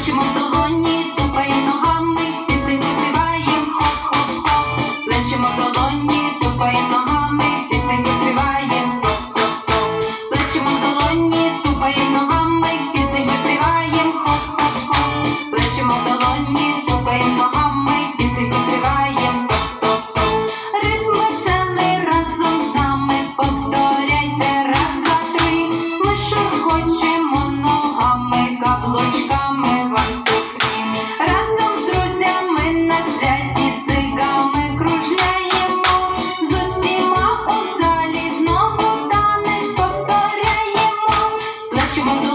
saçımı you won't